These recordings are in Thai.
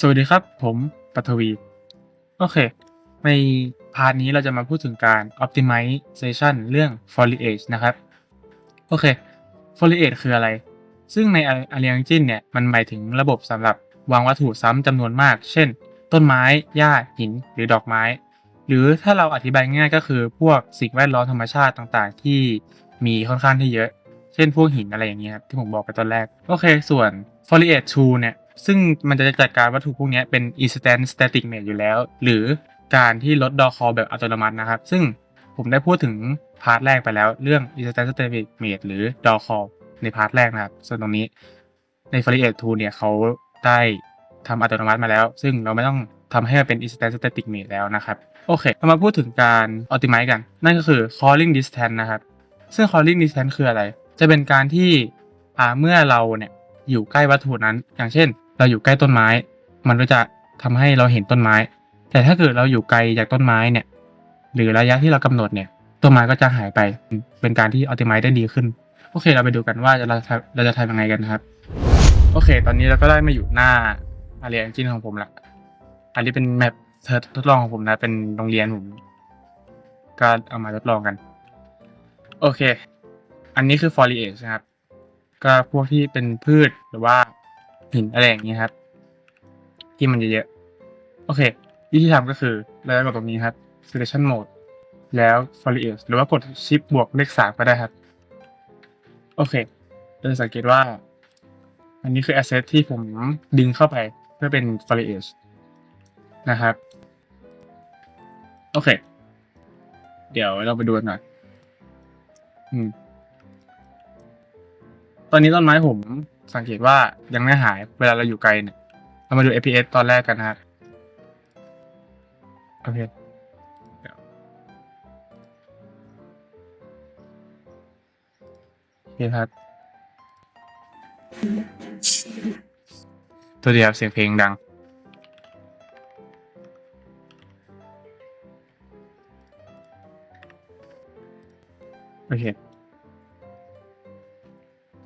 สวัสดีครับ ผมปัทวี โอเค ในพาร์ทนี้เราจะมาพูดถึงการ optimization เรื่อง foliage นะครับ โอเค foliage คืออะไร ซึ่งใน Unreal Engine เนี่ย มันหมายถึงระบบสำหรับวางวัตถุซ้ำจำนวนมาก เช่น ต้นไม้ หญ้า หิน หรือดอกไม้ หรือถ้าเราอธิบายง่ายก็คือพวกสิ่งแวดล้อมธรรมชาติต่างๆ ที่มีค่อนข้างที่เยอะ เช่น พวกหินอะไรอย่างเงี้ยครับที่ผมบอกไปตอนแรก โอเค ส่วน foliage tool เนี่ย ซึ่งมันจะจัดการวัตถุพวกนี้เป็น instant static mate อยู่แล้ว หรือการที่ลดดอคอแบบอัตโนมัตินะครับ ซึ่งผมได้พูดถึงพาร์ทแรกไปแล้วเรื่อง instant static mate หรือดอคอในพาร์ทแรกนะครับ ส่วนตรงนี้ใน foliage t o เนี่ยเขาได้ทำอัตโนมัติมาแล้ว ซึ่งเราไม่ต้องทำให้มันเป็น instant static mate แล้วนะครับ โอเคเรามาพูดถึงการ optimize กัน นั่นก็คือ calling distance นะครับ ซึ่ง calling distance คืออะไร จะเป็นการที่เมื่อเราเนี่ยอยู่ใกล้วัตถุนั้น อย่างเช่น เราอยู่ใกล้ต้นไม้ มันก็จะทำให้เราเห็นต้นไม้ แต่ถ้าเกิดเราอยู่ไกลจากต้นไม้เนี่ย หรือระยะที่เรากำหนดเนี่ย ต้นไม้ก็จะหายไป เป็นการที่ optimize ได้ดีขึ้น โอเค เราไปดูกันว่าเราจะเราจะทำยังไงกันนะครับ โอเค ตอนนี้เราก็ได้มาอยู่หน้า Unreal Engine ของผมละ อันนี้เป็นแมปทดลองของผมนะ เป็นโรงเรียนผม ก็เอามาทดลองกัน โอเค อันนี้คือ foliage นะครับ ก็พวกที่เป็นพืชหรือว่า หินอะไรอย่างนี้ครับ ที่มันเยอะๆโอเค วิธีทำก็คือเราจะกดตรงนี้ครับ selection mode แล้ว foliage หรือว่ากด shift บวกเลขสามก็ได้ครับ โอเคเราจะสังเกตว่า อันนี้คือ asset ที่ผมดึงเข้าไปเพื่อเป็น foliage นะครับ โอเค เดี๋ยวเราไปดูกันหน่อยอืมตอนนี้ต้นไม้ผม สังเกตว่ายังไม่หายเวลาเราอยู่ไกลเนี่ย เรามาดู FPS ตอนแรกกันนะครับโอเคเพียวโอเคครับ ตัวเดียวเสียงเพลงดัง โอเค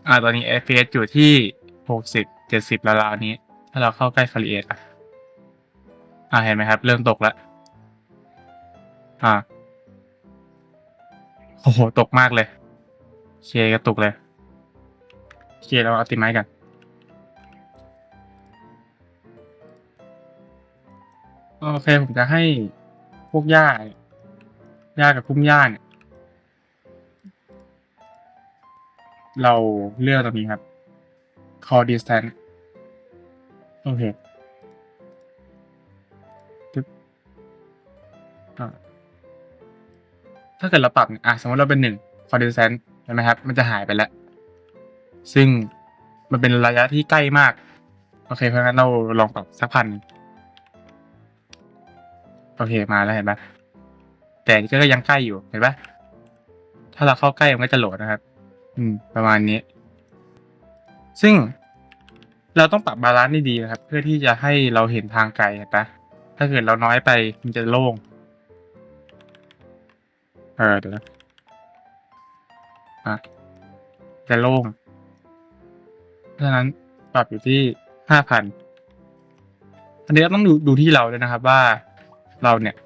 อ่าตอนนี้ FPS อยู่ที่หกสิบเจ็ดสิบราวๆนี้ ถ้าเราเข้าใกล้ฟาริเอตอะอ่าเห็นไหมครับ เริ่มตกแล้วอ่าโอ้โห ตกมากเลยเคก็ตกเลยเคเราเอาติไม้กันโอเค ผมจะให้พวกหญ้าเนี่ยหญ้ากับพุ่มหญ้าเนี่ย เราเลือกตรงนี้ครับ call distance โอเคปึ๊บถ้าเกิดเราปรับเนี่ยอะสมมติเราเป็นหนึ่ง call distance ใช่ไหมครับ มันจะหายไปแล้ว ซึ่งมันเป็นระยะที่ใกล้มาก โอเค เพราะงั้นเราลองปรับสักพันโอเคมาแล้วเห็นปะแต่นี่ก็ยังใกล้อยู่เห็นปะถ้าเราเข้าใกล้มันก็จะโหลดนะครับ อืม ประมาณนี้ ซึ่งเราต้องปรับบาลานซ์ดีๆนะครับ เพื่อที่จะให้เราเห็นทางไกลเห็นปะถ้าเกิดเราน้อยไปมันจะโล่ง เออเดี๋ยวนะอะจะโล่งเพราะฉะนั้นปรับอยู่ที่ห้าพันอันนี้เราต้องดูดูที่เราด้วยนะครับว่าเราเนี่ย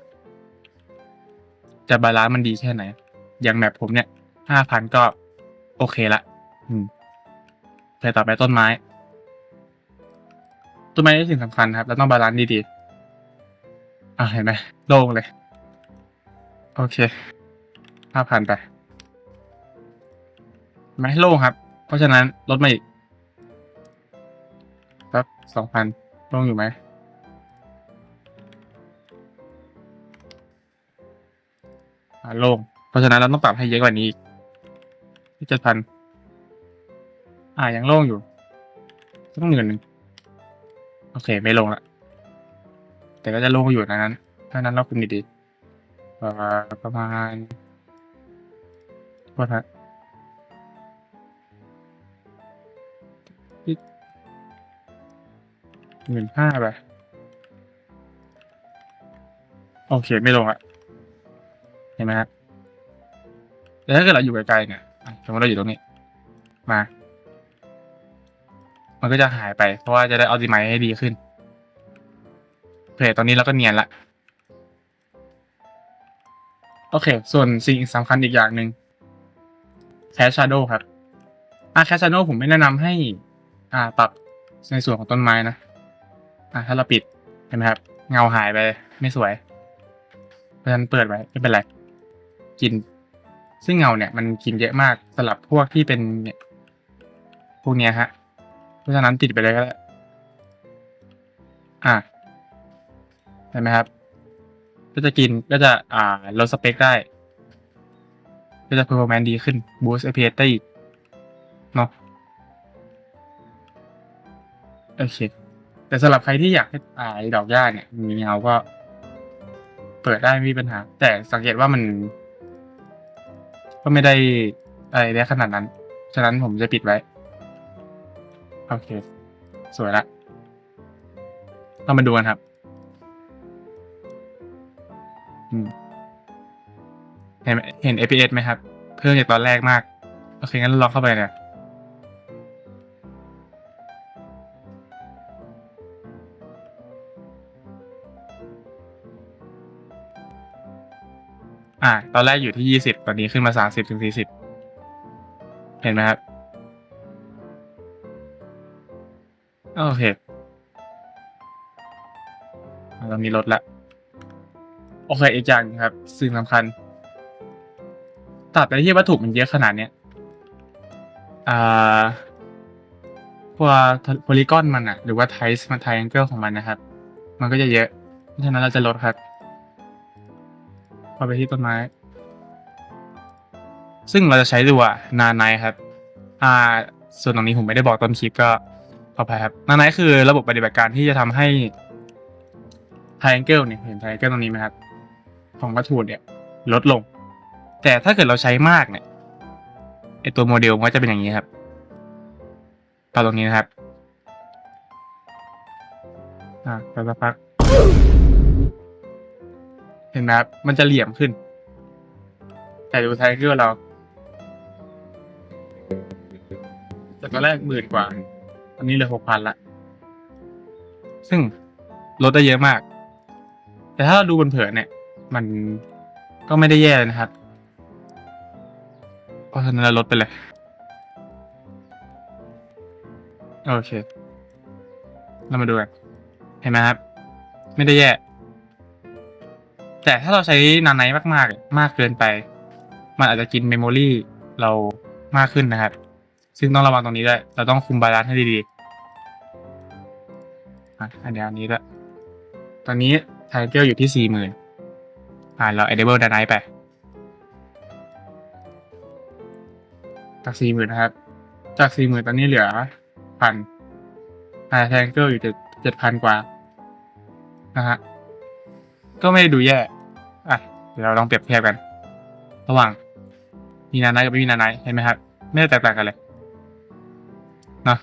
จะบาลานซ์มันดีแค่ไหน อย่างแบบผมเนี่ยห้าพันก็ โอเคละอืมแต่ต่อไปต้นไม้ ต้นไม้นี่สิ่งสำคัญครับเราต้องบาลานซ์ดีๆ อ่าเห็นไหมโล่งเลย โอเคห้าพันไปเห็นไหมโล่งครับ เพราะฉะนั้นลดมาอีกสักสองพันโล่งอยู่ไหมอ่าโล่งเพราะฉะนั้นเราต้องปรับให้เยอะกว่านี้อีกที่ เจ็ดพันอ่ายังโล่งอยู่ต้องหมื่นหนึ่งโอเค ไม่ลงละแต่ก็จะโล่งอยู่นะนั้นถ้านั้นเราคุมดีๆประมาณประมาณโทษฮะหมื่นห้าไปโอเค ไม่ลงละเห็นไหมครับแต่ถ้าเกิดเราอยู่ไกลๆเนี่ย สมมติเราอยู่ตรงนี้ มา มันก็จะหายไป เพราะว่าจะได้ออ t ติไมให้ดีขึ้นโอเคตอนนี้เราก็เนียนละ โอเค ส่วนสิ่งสำคัญอีกอย่างหนึ่งแคชชาร์โดครับอะแคชชาร์โดผมไม่แนะนำให้ อ่าปรับในส่วนของต้นไม้นะ อะถ้าเราปิดเห็นไหมครับ เงาหายไปไม่สวยเพราะฉะนั้นเปิดไว้ไม่เป็นไร กิน ซึ่งเงาเนี่ยมันกินเยอะมากสำหรับพวกที่เป็นเนี่ยพวกเนี้ยฮะ เพราะฉะนั้นติดไปเลยก็ได้อะเห็นไหมครับ ก็จะกินก็จะอ่าลดสเปคได้ ก็จะ performance ดีขึ้น boost FPS ได้อีกเนาะโอเค แต่สำหรับใครที่อยากให้อ่าดอกหญ้าเนี่ย มีเงาก็ เปิดได้ไม่มีปัญหา แต่สังเกตว่ามัน ก็ไม่ได้อะไรได้ขนาดนั้น ฉะนั้นผมจะปิดไว้ โอเค สวยละเรามาดูกันครับ เห็นเห็น APS ไหมครับ เพิ่มจากตอนแรกมาก โอเค งั้นลองเข้าไปเนี่ย อ่า ตอนแรกอยู่ที่ยี่สิบตอนนี้ขึ้นมาสามสิบถึงสี่สิบเห็นไหมครับ โอเคอะตอนนี้ลดละ โอเคอีกอย่างครับ สิ่งสำคัญตราบใดที่วัตถุมันเยอะขนาดเนี้ยอ่าพวกโพลีกอนมันอะหรือว่าไทส์มันไทแองเกิลของมันนะครับ มันก็จะเยอะ เพราะฉะนั้นเราจะลดครับ พอไปที่ต้นไม้ ซึ่งเราจะใช้ตัวนาไนครับ อ่า ส่วนตรงนี้ผมไม่ได้บอกต้นคลิปก็ขออภัยครับนาไนคือระบบปฏิบัติการที่จะทำให้ไทแองเกิลเนี่ยเห็นไทแองเกิลตรงนี้ไหมครับ ของวัตถุเนี่ย ลดลง แต่ถ้าเกิดเราใช้มากเนี่ยไอตัวโมเดลมันก็จะเป็นอย่างนี้ครับตอนตรงนี้นะครับ อ่าไปสักพัก เห็นไหมครับมันจะเหลี่ยมขึ้น แต่ดูไทเกอร์เราจากตอนแรกหมื่นกว่าตอนนี้เหลือหกพันละ ซึ่งลดได้เยอะมาก แต่ถ้าเราดูบนเผินเนี่ย มันก็ไม่ได้แย่เลยนะครับ เพราะฉะนั้นเราลดไปเลย โอเค เรามาดูกัน เห็นไหมครับ ไม่ได้แย่ แต่ถ้าเราใช้นานไนมากๆ มากเกินไป มันอาจจะกินเมมโมรีเรามากขึ้นนะครับ ซึ่งต้องระวังตรงนี้ด้วย เราต้องคุมบาลานซ์ให้ดีๆอะอันเดียวนี้ด้วยตอนนี้ไทเกอร์อยู่ที่สี่หมื่นอ่าเรา enable ดานไนท์ไปจากสี่หมื่นนะครับ จากสี่หมื่นตอนนี้เหลือพันไทเกอร์อยู่เจ็ดเจ็ดพันกว่านะฮะ ก็ไม่ได้ดูแย่อะเดี๋ยวเราลองเปรียบเทียบกัน ระหว่างมีนานท์กับไม่มีนานท์เห็นไหมครับ ไม่ได้แตกต่างกันเลยนะ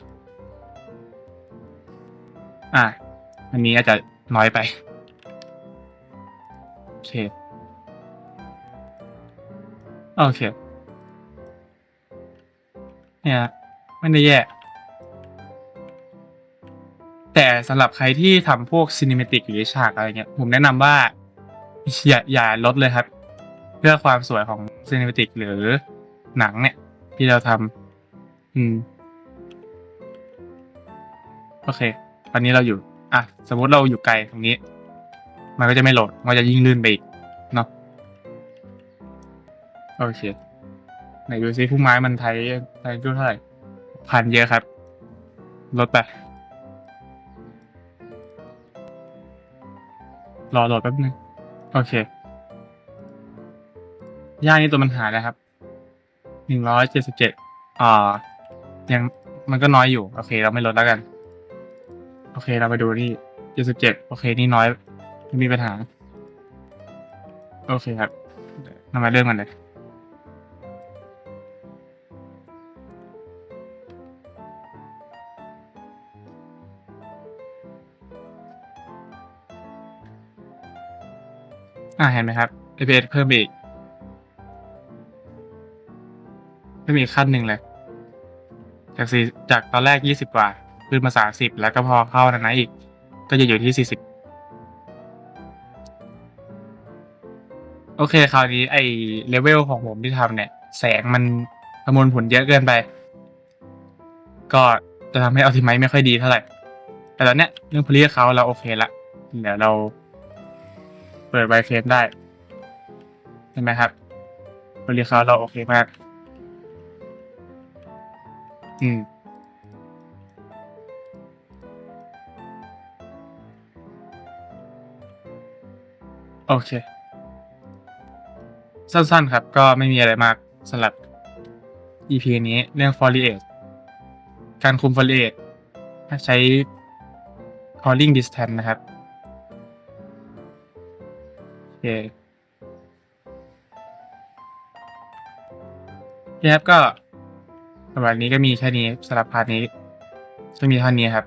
อะอันนี้อาจจะน้อยไปโอเคโอเคเนี่ยไม่ได้แย่ แต่สำหรับใครที่ทำพวกซีนิเมติกหรือฉากอะไรเงี้ยผมแนะนำว่า อย่าอย่าลดเลยครับ เพื่อความสวยของซีนิเมติกหรือหนังเนี่ย ที่เราทำอืมโอเค ตอนนี้เราอยู่ อะ สมมติเราอยู่ไกลตรงนี้ มันก็จะไม่โหลด มันจะยิ่งลื่นไปอีก เนาะโอเค ไหนดูซิผู้ไม้มันไทยไทยเท่าไหร่ พันเยอะครับ ลดไป รอโหลดแป๊บนึง โอเค ย่านี่ตัวมันหายแล้วครับ หนึ่งร้อยเจ็ดสิบเจ็ดอ่า ยังมันก็น้อยอยู่ โอเค เราไม่ลดแล้วกัน โอเค เราไปดูนี่เจ็ดสิบเจ็ดโอเค นี่น้อยไม่มีปัญหา โอเคครับเรามาเริ่มกันเลย อ่าเห็นไหมครับ FPS เพิ่มอีกเพิ่มอีกขั้นหนึ่งเลย จากสี่จากตอนแรกยี่สิบกว่า ขึ้นมาสามสิบแล้วก็พอเข้านะนะอีก ก็จะอยู่ที่สี่สิบโอเคคราวนี้ไอเลเวลของผมที่ทำเนี่ย แสงมันประมวลผลเยอะเกินไป ก็จะทำให้อัลติไมไม่ค่อยดีเท่าไหร่ แต่ตอนเนี้ยเรื่องพลีเขาเราโอเคละ เดี๋ยวเรา เปิดไวเฟรมได้ใช่ไหมครับพลีเขาเราโอเคมาก อืมโอเค สั้นๆครับก็ไม่มีอะไรมากสำหรับ EP นี้เรื่อง foliage การคุม foliage ใช้ calling distance นะครับ เคนี่ครับก็สำหรับนี้ก็มีแค่นี้สำหรับพาร์ทนี้ก็มีเท่านี้ครับ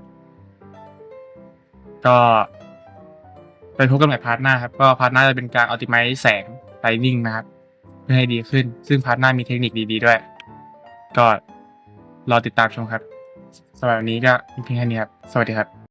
ก็ไปพบกันใหม่พาร์ทหน้าครับ ก็พาร์ทหน้าจะเป็นการ optimize แสง lighting นะครับ เพื่อให้ดีขึ้น ซึ่งพาร์ทหน้ามีเทคนิคดี ๆ ด้วย ก็รอติดตามชมครับสำหรับวันนี้ก็เพียงแค่นี้ครับ สวัสดีครับ